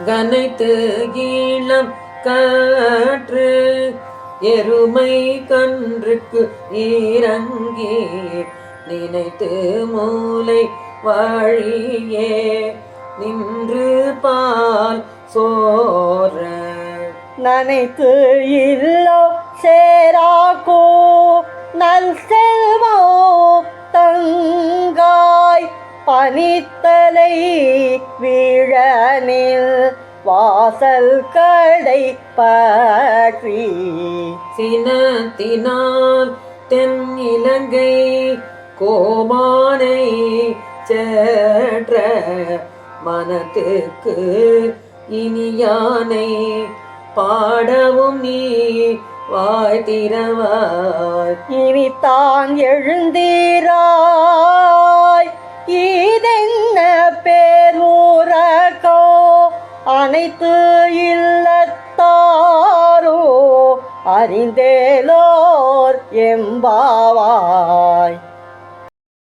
கனைத்து ஈழம் காற்று எருமை கன்றுக்கு இறங்கி நினைத்து மூளை வழியே நின்று பால் சோர நனைத்து இல்லோ சேராக்கோ நல் செல்வோ தங்காய் பனித்தலை வீழ வாசல் கடை பற்றி. சினத்தினால் தென் இலங்கை கோமானை சேற்ற மனத்துக்கு இனியானை பாடவும் நீ வாய் திறவாய் இனி தான் எழுந்தீராய். அனைத்து இல்லத்தாரோ அறிந்தேலோர் எம்பாவாய்